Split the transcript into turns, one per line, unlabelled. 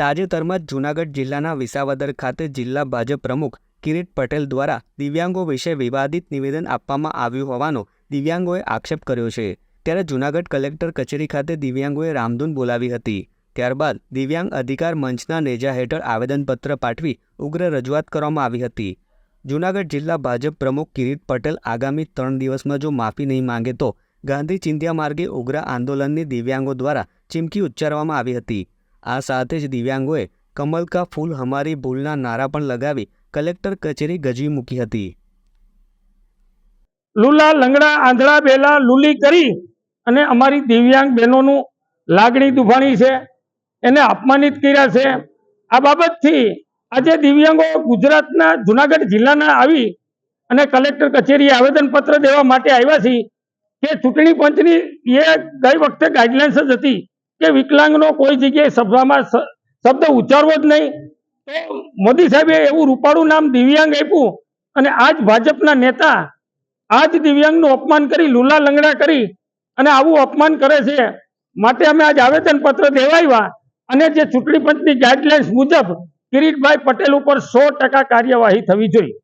તાજેતરમાં જ જૂનાગઢ જિલ્લાના વિસાવદર ખાતે જિલ્લા ભાજપ પ્રમુખ કિરીટ પટેલ દ્વારા દિવ્યાંગો વિશે વિવાદિત નિવેદન આપવામાં આવ્યું હોવાનો દિવ્યાંગોએ આક્ષેપ કર્યો છે. ત્યારે જૂનાગઢ કલેક્ટર કચેરી ખાતે દિવ્યાંગોએ રામધૂન બોલાવી હતી. ત્યારબાદ દિવ્યાંગ અધિકાર મંચના નેજા હેઠળ આવેદનપત્ર પાઠવી ઉગ્ર રજૂઆત કરવામાં આવી હતી. જૂનાગઢ જિલ્લા ભાજપ પ્રમુખ કિરીટ પટેલ આગામી ત્રણ દિવસમાં જો માફી નહીં માંગે તો ગાંધી ચિંધ્યા માર્ગે ઉગ્ર આંદોલનની દિવ્યાંગો દ્વારા ચીમકી ઉચ્ચારવામાં આવી હતી. આ સાથે જ દિવ્યાંગોએ કમલ કા ફૂલ હમારી ભૂલના નારા પણ લગાવી કલેક્ટર કચેરી ગજી મૂકી હતી.
લુલા લંગડા આંધળા બેલા લુલી કરી અને અમારી દિવ્યાંગ બહેનોનું લાગણી દુભાણી છે, એને અપમાનિત કર્યા છે. આ બાબતથી આજે દિવ્યાંગો ગુજરાતના જુનાગઢ જિલ્લાના આવી અને કલેક્ટર કચેરીએ આવેદનપત્ર દેવા માટે આવ્યા છે કે ચૂંટણી પંચની એ ગઈ વખતે ગાઈડલાઇન્સ જ હતી. કે વિકલાંગનો કોઈ જગ્યાએ સભામાં શબ્દ ઉચ્ચારવો જ નહીં. તો મોદી સાહેબે એવું રૂપાળું નામ દિવ્યાંગ આપ્યું અને આજ ભાજપના નેતા આ જ દિવ્યાંગનું અપમાન કરી, લુલા લંગડા કરી અને આવું અપમાન કરે છે. માટે અમે આજ આવેદન પત્ર દેવાવ્યા અને જે ચૂંટણી પંચની ગાઈડલાઇન્સ મુજબ કિરીટભાઈ પટેલ ઉપર સો ટકા કાર્યવાહી થવી જોઈએ.